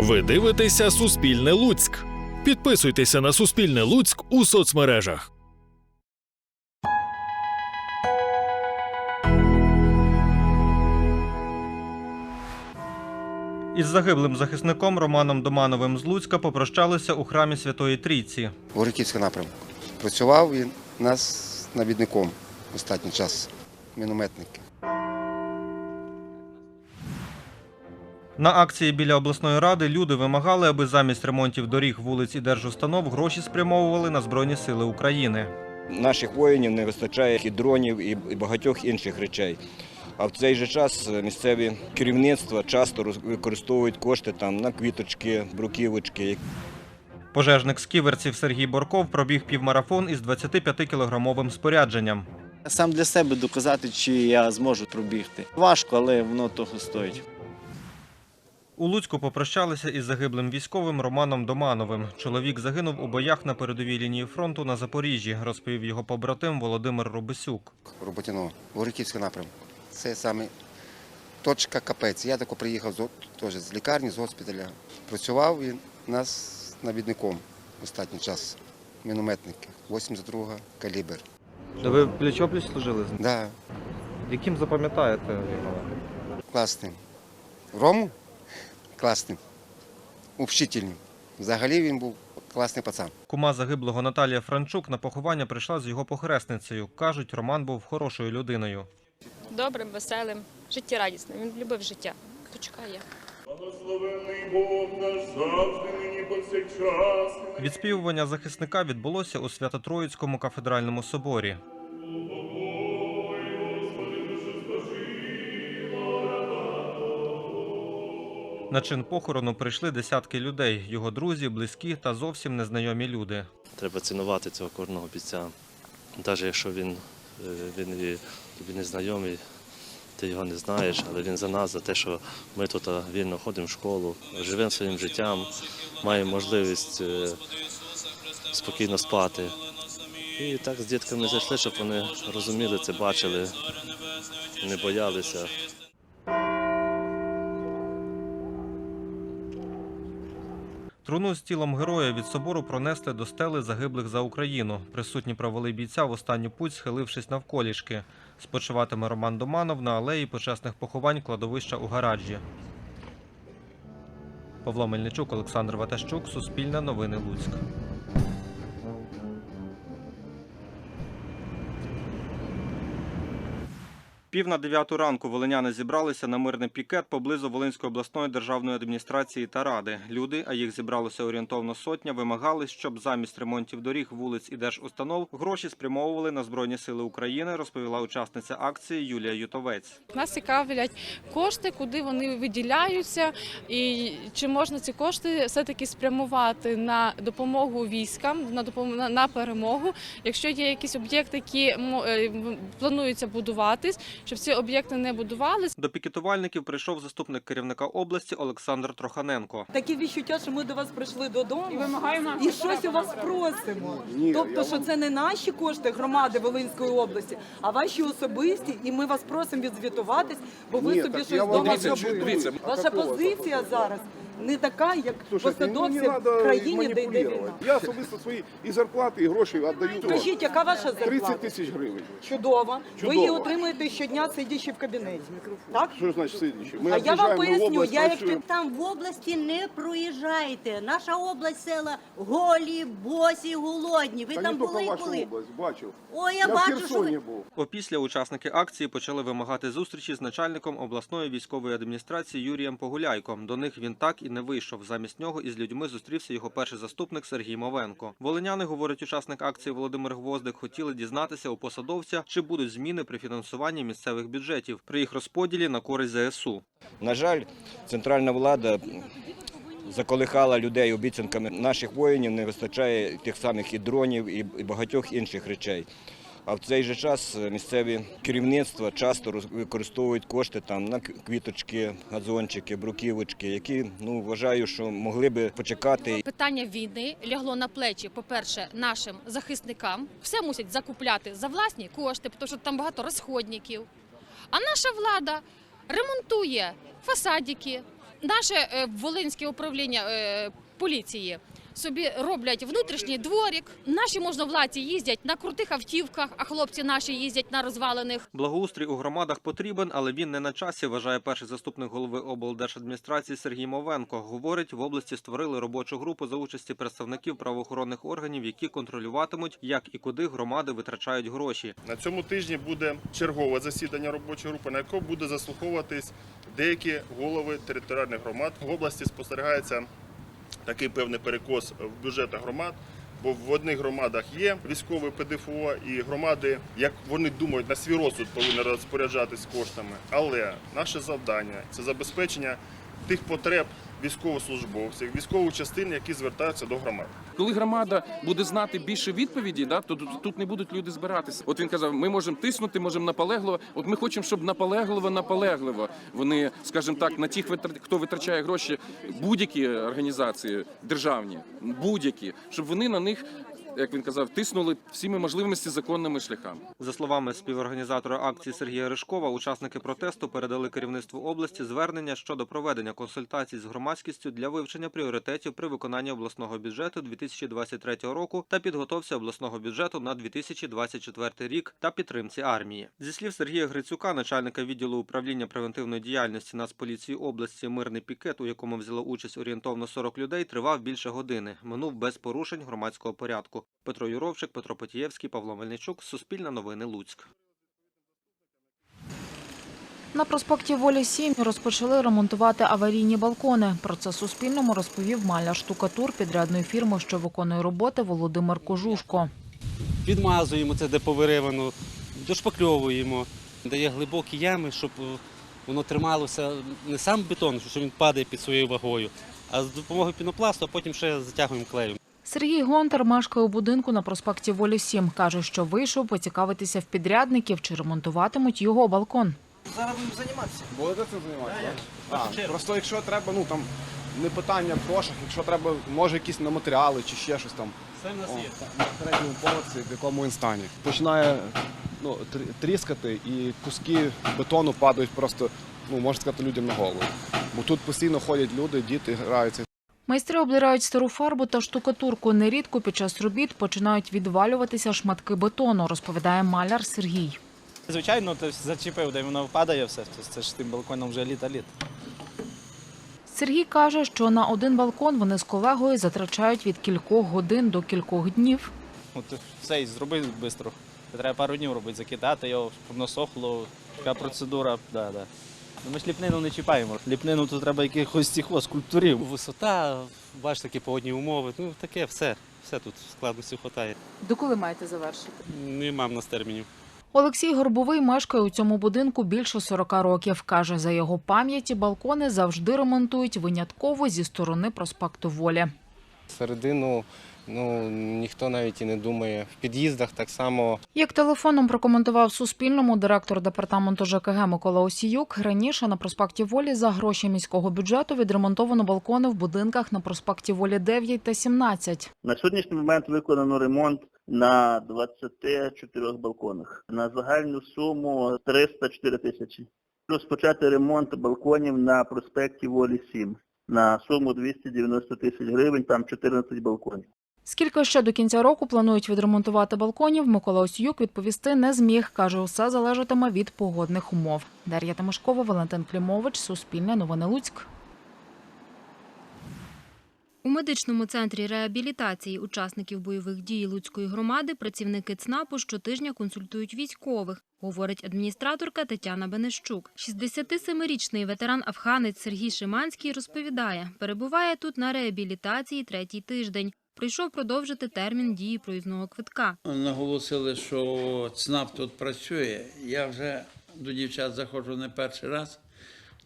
Ви дивитеся Суспільне Луцьк. Підписуйтеся на Суспільне Луцьк у соцмережах. Із загиблим захисником Романом Домановим з Луцька попрощалися у храмі Святої Трійці. Гориківський напрямок. Працював він нас навідником останній час, мінометники. На акції біля обласної ради люди вимагали, аби замість ремонтів доріг, вулиць і держустанов гроші спрямовували на Збройні Сили України. Наших воїнів не вистачає і дронів, і багатьох інших речей. А в цей же час місцеві керівництва часто використовують кошти там на квіточки, бруківочки. Пожежник з ківерців Сергій Борков пробіг півмарафон із 25-кілограмовим спорядженням. Сам для себе доказати, чи я зможу пробігти. Важко, але воно того стоїть. У Луцьку попрощалися із загиблим військовим Романом Домановим. Чоловік загинув у боях на передовій лінії фронту на Запоріжжі, розповів його побратим Володимир Робисюк. Роботяного, Гориківський напрямок. Це саме точка капець. Я тако приїхав з, теж з лікарні, з госпіталя. Працював він нас навідником останній час, мінометники, 82 калібр. Ви плечо пліч служили з ним? Да, Яким запам'ятаєте його? класним. Рому? Класним. Общительним. Взагалі він був класний пацан. Кума загиблого Наталія Франчук на поховання прийшла з його похресницею. Кажуть, Роман був хорошою людиною. добрим, веселим, життєрадісним. Він любив життя. Почекає. Благословений Бог наш завжди нині повсякчас. Відспівування захисника відбулося у Свято-Троїцькому кафедральному соборі. На чин похорону прийшли десятки людей, його друзі, близькі та зовсім незнайомі люди. Треба цінувати цього кожного бійця. Навіть якщо він, е, він тобі не знайомий, ти його не знаєш, але він за нас, за те, що ми тут вільно ходимо в школу, живемо своїм життям, маємо можливість е, спокійно спати. І так з дітками зайшли, щоб вони розуміли це, бачили, не боялися. Труну з тілом героя від собору пронесли до стели загиблих за Україну. Присутні провели бійця в останню путь, схилившись навколішки. Спочиватиме Роман Доманов на алеї почесних поховань кладовища у гаражі. Павло Мельничук, Олександр Ватащук, Суспільне новини Луцьк. Пів на дев'яту ранку волиняни зібралися на мирний пікет поблизу Волинської обласної державної адміністрації та ради. Люди, а їх зібралося орієнтовно сотня, вимагали, щоб замість ремонтів доріг, вулиць і держустанов гроші спрямовували на Збройні Сили України, розповіла учасниця акції Юлія Ютовець. Нас цікавлять кошти, куди вони виділяються, і чи можна ці кошти все-таки спрямувати на допомогу військам, на допомогу на, перемогу. Якщо є якісь об'єкти, які е, плануються будуватись, щоб ці об'єкти не будувались. До пікетувальників прийшов заступник керівника області Олександр Троханенко. Таке відчуття, що ми до вас прийшли додому і вимагаємо і щось у вас просимо. тобто, що це не наші кошти громади Волинської області, а ваші особисті, і ми вас просимо відзвітуватись, бо ви собі щось вдома зробили. Ваша позиція зараз не така, як Слушайте, ну, в надо країні, де йде маніпулювати. війна. Я особисто свої і зарплати, і гроші віддаю. Скажіть, яка ваша 30 зарплата? тисяч гривень. Чудово. Ви Чудово. її отримуєте щодня, сидячи в кабінеті. Так? Що значить сидячи? Ми А я вам об'їжджаємо поясню, область, я як працюємо. Там в області не проїжджайте. Наша область села голі, босі, голодні. Ви Та там не тільки були вашу коли? область, бачив. Ой, я, Я в бачу, що Херсоні ви... був. Опісля учасники акції почали вимагати зустрічі з начальником обласної військової адміністрації Юрієм Погуляйком. До них він так і не вийшов. Замість нього із людьми зустрівся його перший заступник Сергій Мовенко. Волиняни, говорить учасник акції Володимир Гвоздик, хотіли дізнатися у посадовця, чи будуть зміни при фінансуванні місцевих бюджетів при їх розподілі на користь ЗСУ. На жаль, центральна влада заколихала людей обіцянками. Наших воїнів не вистачає тих самих і дронів, і багатьох інших речей. А в цей же час е, місцеві керівництва часто використовують кошти там на квіточки, газончики, бруківочки, які ну вважаю, що могли би почекати Питання війни лягло на плечі, по-перше, нашим захисникам. Все мусять закупляти за власні кошти, тому що там багато розходників. А наша влада ремонтує фасадики, наше е, Волинське управління е, поліції собі роблять внутрішній дворік. Наші можновладці їздять на крутих автівках, а хлопці наші їздять на розвалених. Благоустрій у громадах потрібен, але він не на часі, вважає перший заступник голови облдержадміністрації Сергій Мовенко. Говорить, в області створили робочу групу за участі представників правоохоронних органів, які контролюватимуть, як і куди громади витрачають гроші. На цьому тижні буде чергове засідання робочої групи, на якому буде заслуховуватись деякі голови територіальних громад. В області спостерігається такий певний перекос в бюджетах громад. Бо в одних громадах є військове ПДФО, і громади, як вони думають, на свій розсуд повинні розпоряджатись коштами. Але наше завдання це забезпечення тих потреб військовослужбовців, військових частин, які звертаються до громад. Коли громада буде знати більше відповіді, да, то тут, не будуть люди збиратися. От він казав, ми можемо тиснути, можемо наполегливо. От ми хочемо, щоб наполегливо, наполегливо. Вони, скажімо так, на тих, хто витрачає гроші, будь-які організації державні, будь-які, щоб вони на них, як він казав, тиснули всіми можливими законними шляхами. За словами співорганізатора акції Сергія Ришкова, учасники протесту передали керівництву області звернення щодо проведення консультацій з громадськістю для вивчення пріоритетів при виконанні обласного бюджету 2023 року та підготовці обласного бюджету на 2024 рік та підтримці армії. Зі слів Сергія Грицюка, начальника відділу управління превентивної діяльності Нацполіції області, мирний пікет, у якому взяло участь орієнтовно 40 людей, тривав більше години. Минув без порушень громадського порядку. Петро Юровчик, Петро Потієвський, Павло Мельничук, Суспільне новини Луцьк. На проспекті Волі 7 розпочали ремонтувати аварійні балкони. Про це Суспільному розповів маляр штукатур підрядної фірми, що виконує роботи Володимир Кожушко. Підмазуємо це, де повиривано, дошпакльовуємо, дає глибокі ями, щоб е, воно трималося не сам бетон, що він падає під своєю вагою, а з допомогою пінопласту, а потім ще затягуємо клеєм. Сергій Гонтар мешкає у будинку на проспекті Волі 7. Каже, що вийшов поцікавитися в підрядників, чи ремонтуватимуть його балкон. Зараз будемо займатися. Будете цим займатися? А, просто якщо треба, ну там не питання в грошах, якщо треба, може якісь на матеріали чи ще щось там. Все в нас О, є. На середньому поверсі, в якому він стані. Починає ну, тріскати і куски бетону падають просто, ну можна сказати, людям на голову. Бо тут постійно ходять люди, діти граються. Майстри обдирають стару фарбу та штукатурку. Нерідко під час робіт починають відвалюватися шматки бетону, розповідає маляр Сергій. Звичайно, ти зачепив, де воно впадає все. Це ж тим балконом вже літа-літ. Сергій каже, що на один балкон вони з колегою затрачають від кількох годин до кількох днів. От все і зроби швидко. Треба пару днів робити, закидати його, щоб воно сохло. Така процедура, да, да. Ну, Ми ж ліпнину не чіпаємо. Ліпнину тут треба якихось цих скульптурів. Висота, бачите, такі погодні умови, ну таке все. Все тут складності вистачає. Доколи маєте завершити? Не мам нас термінів. Олексій Горбовий мешкає у цьому будинку більше 40 років. Каже, за його пам'яті балкони завжди ремонтують винятково зі сторони проспекту Волі. Середину ну ніхто навіть і не думає. В під'їздах так само Як телефоном прокоментував Суспільному директор департаменту ЖКГ Микола Осіюк, раніше на проспекті Волі за гроші міського бюджету відремонтовано балкони в будинках на проспекті Волі 9 та 17. На сьогоднішній момент виконано ремонт на 24 балконах на загальну суму 304 тисячі. Плюс почати ремонт балконів на проспекті Волі 7 на суму 290 тисяч гривень, там 14 балконів. Скільки ще до кінця року планують відремонтувати балконів, Микола Осіюк відповісти не зміг. Каже, усе залежатиме від погодних умов. Дар'я Тимошкова, Валентин Клімович, Суспільне новини Луцьк. У медичному центрі реабілітації учасників бойових дій Луцької громади працівники ЦНАПу щотижня консультують військових, говорить адміністраторка Тетяна Бенещук. 67-річний ветеран-афганець Сергій Шиманський розповідає, перебуває тут на реабілітації третій тиждень. Прийшов продовжити термін дії проїзного квитка. Наголосили, що ЦНАП тут працює. Я вже до дівчат заходжу не перший раз.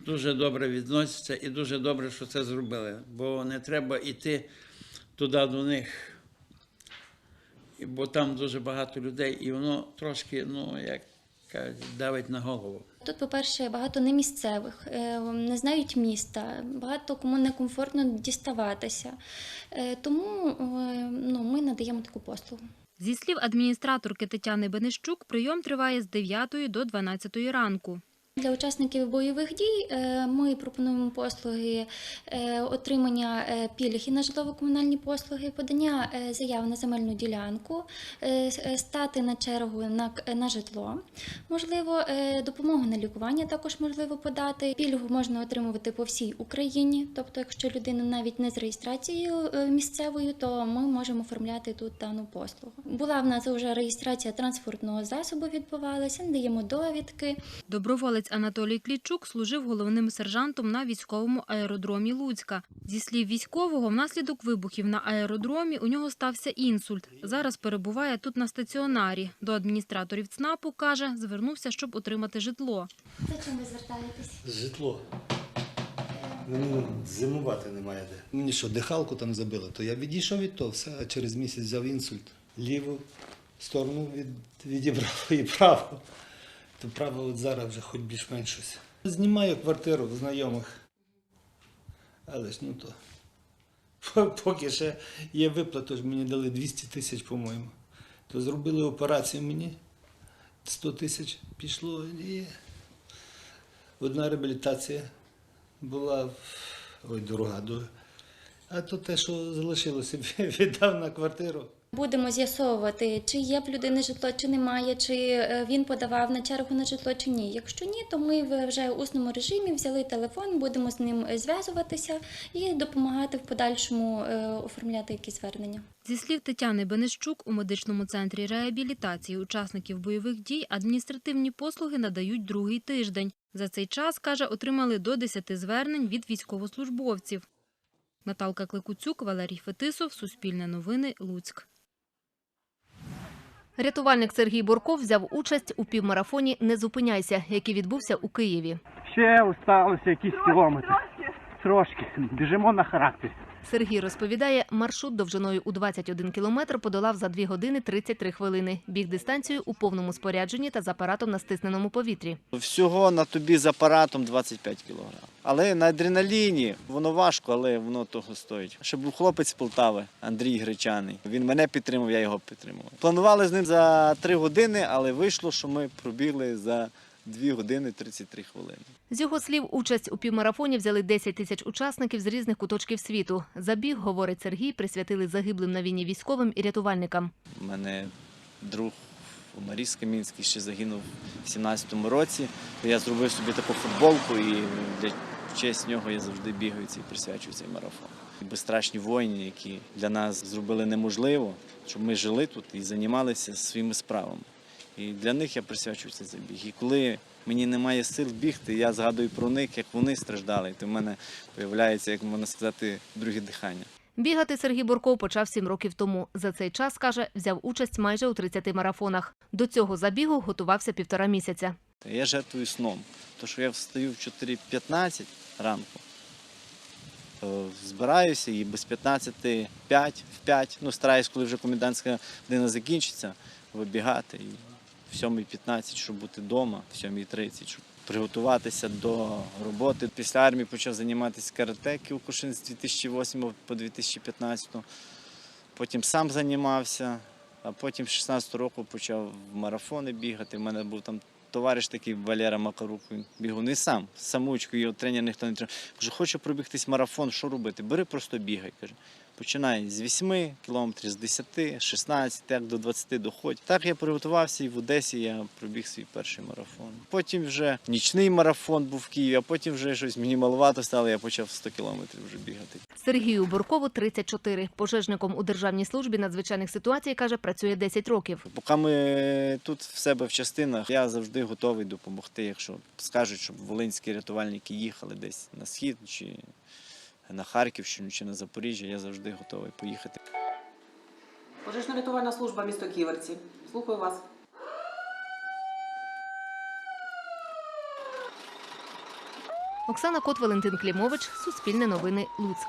Дуже добре відносяться і дуже добре, що це зробили. Бо не треба йти туди до них, бо там дуже багато людей, і воно трошки, ну, як кажуть, давить на голову. Тут, по-перше, багато немісцевих, е, не знають міста, багато кому некомфортно діставатися. Е, Тому е, ну, ми надаємо таку послугу. Зі слів адміністраторки Тетяни Бенещук, прийом триває з 9 до 12 ранку. Для учасників бойових дій е, ми пропонуємо послуги е, отримання е, пільг і на житлово-комунальні послуги, подання заяв на земельну ділянку, стати на чергу на, житло. Можливо, допомогу на лікування також можливо подати. Пільгу можна отримувати по всій Україні. Тобто, якщо людина навіть не з реєстрацією місцевою, то ми можемо оформляти тут дану послугу. Була в нас вже реєстрація транспортного засобу, відбувалася, надаємо довідки. Доброволець Анатолій Клічук служив головним сержантом на військовому аеродромі Луцька. Зі слів військового, внаслідок вибухів на аеродромі у нього стався інсульт. Зараз перебуває тут на стаціонарі. До адміністраторів ЦНАПу каже, звернувся, щоб отримати житло. За чим ви звертаєтесь? Житло. Ну, зимувати немає де. Мені що, дихалку там забили, то я відійшов від того, все, а через місяць взяв інсульт. Ліву сторону від, відібрав і праву. То право от зараз вже хоч більш-менш щось. Знімаю квартиру в знайомих. Але ж ну то. Поки ще є виплата, мені дали 200 тисяч, по-моєму. То зробили операцію мені. 100 тисяч пішло і одна реабілітація була ой, дорога. А то те, що залишилося, віддав на квартиру. Будемо з'ясовувати, чи є в людини житло, чи немає, чи е, він подавав на чергу на житло, чи ні. Якщо ні, то ми вже в усному режимі взяли телефон, будемо з ним е, зв'язуватися і допомагати в подальшому е, оформляти якісь звернення. Зі слів Тетяни Бенещук, у медичному центрі реабілітації учасників бойових дій адміністративні послуги надають другий тиждень. За цей час, каже, отримали до 10 звернень від військовослужбовців. Наталка Кликуцюк, Валерій Фетисов, Суспільне новини, Луцьк. Рятувальник Сергій Бурков взяв участь у півмарафоні Не зупиняйся, який відбувся у Києві. Ще осталося якісь кілометри. Трошки. Біжимо на характер. Сергій розповідає, маршрут довжиною у 21 кілометр подолав за 2 години 33 хвилини. Біг дистанцію у повному спорядженні та з апаратом на стисненому повітрі. Всього на тобі з апаратом 25 кг. Але на адреналіні воно важко, але воно того стоїть. Ще був хлопець з Полтави, Андрій Гречаний. Він мене підтримав, я його підтримував. Планували з ним за 3 години, але вийшло, що ми пробігли за 2 години 33 хвилини. З його слів, участь у півмарафоні взяли 10 тисяч учасників з різних куточків світу. Забіг, говорить Сергій, присвятили загиблим на війні військовим і рятувальникам. У мене друг Маріс Камінський ще загинув в 17-му році. Я зробив собі таку футболку і для честь нього я завжди бігаю і присвячую цей марафон. Безстрашні воїни, які для нас зробили неможливо, щоб ми жили тут і займалися своїми справами. І для них я присвячую цей забіг. І коли мені немає сил бігти, я згадую про них, як вони страждали, І то в мене з'являється, як можна сказати, друге дихання. Бігати Сергій Бурков почав 7 років тому. За цей час, каже, взяв участь майже у 30 марафонах. До цього забігу готувався півтора місяця. Я жертвую сном. То, що я встаю в 4.15 ранку, е, збираюся і без 15 5 в 5, ну стараюсь, коли вже комендантська година закінчиться, вибігати і в 7.15, щоб бути вдома, в 7.30, щоб приготуватися до роботи. Після армії почав займатися карате Кіокушин з 2008 по 2015. Потім сам займався, а потім з 16 року почав в марафони бігати. У мене був там товариш такий Валера Макарук, він бігав не сам, самучку, його тренер ніхто не тренував. Кажу, хочу пробігтись марафон, що робити? Бери, просто бігай. Каже. Починай з 8 кілометрів, з 10, 16, як до 20 доходь. Так я приготувався і в Одесі я пробіг свій перший марафон. Потім вже нічний марафон був в Києві, а потім вже щось мені маловато стало, я почав 100 кілометрів вже бігати. Сергію Буркову 34. Пожежником у Державній службі надзвичайних ситуацій, каже, працює 10 років. Поки ми тут в себе в частинах, я завжди готовий допомогти, якщо скажуть, щоб волинські рятувальники їхали десь на схід чи на Харківщину чи на Запоріжжя, я завжди готовий поїхати. Пожежно-рятувальна служба місто Ківерці. Слухаю вас. Оксана Кот, Валентин Клімович, Суспільне новини, Луцьк.